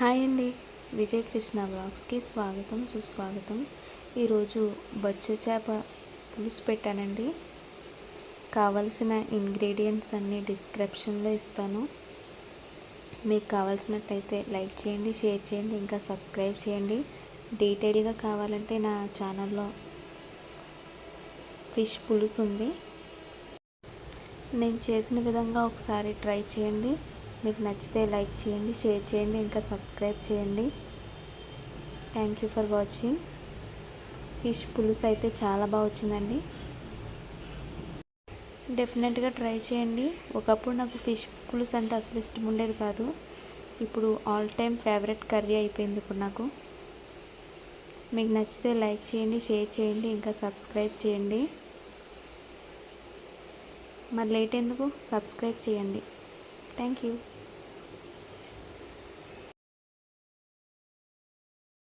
Hi అండి. విజయకృష్ణ బ్లాగ్స్కి స్వాగతం సుస్వాగతం. ఈరోజు బొచ్చ చేప పులుసు పెట్టానండి. కావలసిన ఇంగ్రీడియంట్స్ అన్నీ డిస్క్రిప్షన్లో ఇస్తాను. మీకు కావాల్సినట్టయితే లైక్ చేయండి షేర్ చేయండి ఇంకా సబ్స్క్రైబ్ చేయండి. డీటెయిల్గా కావాలంటే నా ఛానల్లో ఫిష్ పులుసు ఉంది. నేను చేసిన విధంగా ఒకసారి ట్రై చేయండి. మీకు నచ్చితే లైక్ చేయండి షేర్ చేయండి ఇంకా సబ్స్క్రైబ్ చేయండి. Thank you for watching fish పులుసు అయితే చాలా బాగా వచ్చిందండి. డెఫినెట్గా ట్రై చేయండి. ఒకప్పుడు నాకు ఫిష్ పులుసు అంటే అసలు ఇష్టం ఉండేది కాదు. ఇప్పుడు ఆల్ టైమ్ ఫేవరెట్ కర్రీ అయిపోయింది ఇప్పుడు నాకు. మీకు నచ్చితే లైక్ చేయండి షేర్ చేయండి ఇంకా సబ్స్క్రైబ్ చేయండి. మరి లేట్ ఎందుకు? సబ్స్క్రైబ్ చేయండి. Thank you.